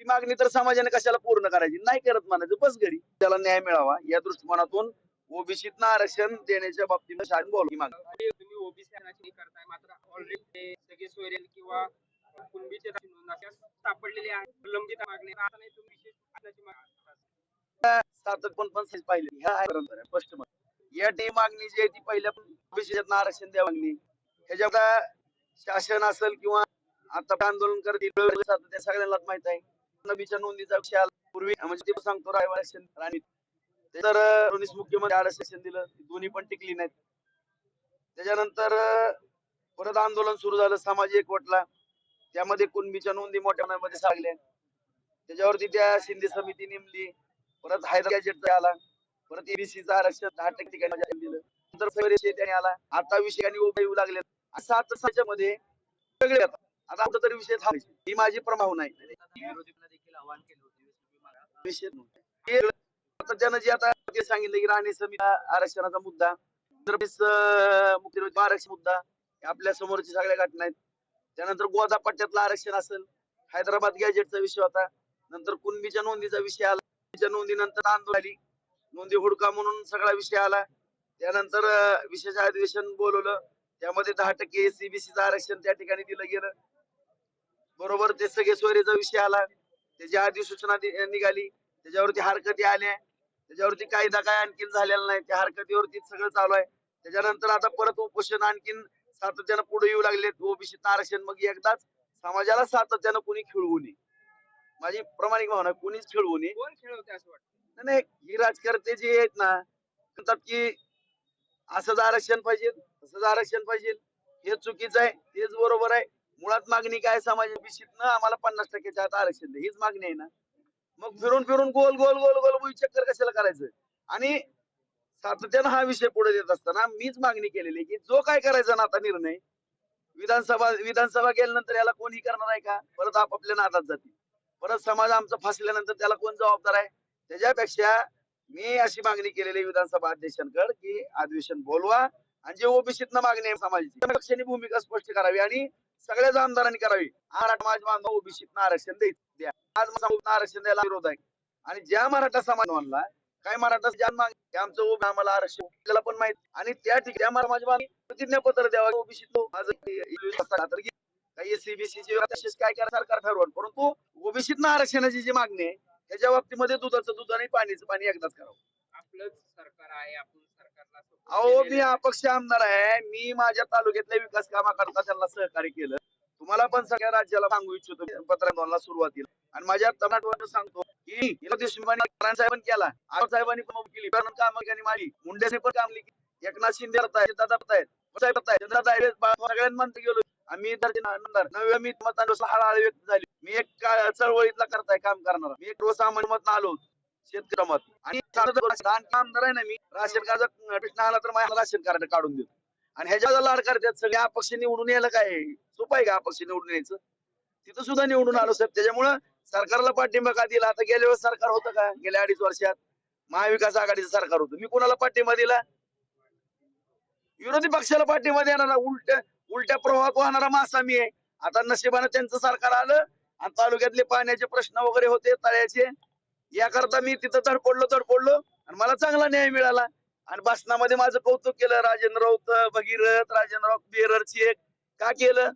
ती मागणी तर समाजाने कशाला पूर्ण करायची? नाही करत म्हणायचं. बस घरी. त्याला न्याय मिळावा. या दृष्टिकोनातून ओबीसीतनं आरक्षण देण्याच्या बाबतीत शासन बोलू तुम्ही ओबीसी आरक्षण करताय. मात्र ऑलरेडी सगळे सोयरेल किंवा कुणबीचे नोंद अशा सापडलेले आहेत. प्रलंबित मागणी. आता नाही तुम्ही विशेष पण पण पाहिजे ह्या आहे परंपरा आहे, स्पष्ट मत या टी मागणी जी आहे ती पहिल्या ओबीसीतनं आरक्षण द्या मागणी. ह्याच्यात शासन असेल किंवा आता आंदोलन करतील सगळ्यांनाच माहीत आहे. नबीच्या नोंदीचा विषय पूर्वी म्हणजे ते सांगतो रायवाड आरक्षण राणी. तर दोन्हीच मुख्यमंत्री आरक्षण दिलं. दोन्ही पण टिकली नाहीत. त्याच्यानंतर परत आंदोलन सुरू झालं सामाजिक एकवटला. त्यामध्ये कुणबीच्या नोंदी मोठ्या प्रमाणामध्ये सांगल्या. त्याच्यावरती त्या शिंदे समिती नेमली. परत हैदराबाद आला. परत एबीसीचं आरक्षण दहा टक्के ठिकाणी दिलं नंतर फेब्रुवारी त्याने आला. आता विषय आणि उभे येऊ लागले सात मध्ये वेगळे आता. आमचा तरी विषय थांबायचे. ही माझी प्रभाव नाही त्यानं जे आता ते सांगितलं की राणे समिती आरक्षणाचा मुद्दा तरबीस आरक्षण मुद्दा आपल्या समोरची सगळ्या घटना आहेत. त्यानंतर गोदा पट्ट्यातलं आरक्षण असेल हैदराबाद गॅजेटचा विषय होता. नंतर कुणबीच्या नोंदीचा विषय आला. नोंदीनंतर आंदोलन आली नोंदी हुडका म्हणून सगळा विषय आला. त्यानंतर विशेष अधिवेशन बोलवलं. त्यामध्ये दहा टक्के एसीबीसीचं आरक्षण त्या ठिकाणी दिलं गेलं. बरोबर ते सगळे सोयरेचा विषय आला. त्याची अधिसूचना दि- निघाली. त्याच्यावरती हरकती आल्या. त्याच्यावरती कायदा काय आणखीन झालेला नाही. त्या हरकतीवरती सगळं चालू आहे. त्याच्यानंतर आता परत उपोषण आणखीन सातत्यानं पुढे येऊ लागले ओबीसी आरक्षण मग एकदाच समाजाला सातत्यानं कुणी खेळवू नये. माझी प्रामाणिक भावना कुणीच खेळवू नये. असं वाटतं? नाही ही राजकारते जे आहेत ना म्हणतात की असंच आरक्षण पाहिजे तसंच आरक्षण पाहिजे. हे चुकीचं आहे तेच बरोबर आहे. मुळात मागणी काय समाज न आम्हाला पन्नास टक्क्याच्या आता आरक्षण दे. हीच मागणी आहे ना? मग फिरून फिरून गोल गोल गोल गोल गोल चक्कर कशाला करायचं? आणि सातत्यानं हा विषय पुढे देत असताना मीच मागणी केलेली की जो काय करायचा ना आता निर्णय विधानसभा विधानसभा गेल्यानंतर याला कोणी करणार आहे का? परत आपापल्या नादात जातील. परत समाज आमचा फासल्यानंतर त्याला कोण जबाबदार आहे? त्याच्यापेक्षा मी अशी मागणी केलेली विधानसभा अध्यक्षांकडे की अधिवेशन बोलवा. आणि जे ओबीसीतनं मागणी आहे समाजाची पक्षाने भूमिका स्पष्ट करावी आणि सगळ्याच आमदारांनी करावी. मराठा समाज बांधव ओबीसीत आरक्षण द्या आज आरक्षण द्यायला विरोध आहे. आणि ज्या मराठा समाजाला काय मराठा ज्या माग आमचं ओबी आम्हाला आरक्षण आपल्याला पण माहीत. आणि त्या ठिकाणी मराठा समाज प्रतिज्ञापत्र द्यावा ओबीसीत माझं काही सीबीसीची तसेच काय करा सरकार ठरवण परंतु ओबीसीत आरक्षणाची जी मागणी आहे त्याच्या बाबतीमध्ये दुधाचं दूध आणि पाणीचं पाणी एकदाच करावं. आपलंच सरकार आहे आपण अहो मी. अपक्ष आमदार आहे. मी माझ्या तालुक्यातल्या विकास कामाकरता त्यांना सहकार्य केलं. तुम्हाला पण सगळ्या राज्याला सांगू इच्छितो पत्रांना सुरुवातीला आणि माझ्या तमिळनाडूवर सांगतो की देशमुखांनी साहेबांनी केला. साहेबांनी पण केली. काम केली माझी. मुंडेने पण काम केली. एकनाथ शिंदे करतायत बा- सगळ्यांमध्ये गेलो आम्ही आमदार नव्या मी मतांनुसार हळहळ व्यक्त झाली. मी एक चळवळीतला करताय काम करणार. मी एक रोज सामान्य मत आलो शेतकरी मत आणि आमदार ना मी राशन कार्ड आला तर माझ्या राशन कार्ड काढून देतो. आणि ह्याच्या लाड करतात सगळे अपक्ष निवडून यायला काय? सोपं आहे का अपक्ष निवडून यायचं? तिथं सुद्धा निवडून आलो साहेब. त्याच्यामुळं सरकारला पाठिंबा का दिला? आता गेल्या वेळेस सरकार होतं का? गेल्या अडीच वर्षात महाविकास आघाडीचं सरकार होतं. मी कोणाला पाठिंबा दिला? विरोधी पक्षाला पाठिंबा देणारा उलट उलट्या प्रवाहात वाहणारा मासा मी आहे. आता नशिबानं त्यांचं सरकार आलं आणि तालुक्यातले पाण्याचे प्रश्न वगैरे होते तळ्याचे. याकरता मी तिथं धडपडलो धडपडलो आणि मला चांगला न्याय मिळाला. आणि भाषणामध्ये माझं कौतुक केलं. राजेंद्र राऊत भगीरथ राजेंद्र राऊत बेरर चेक का केलं?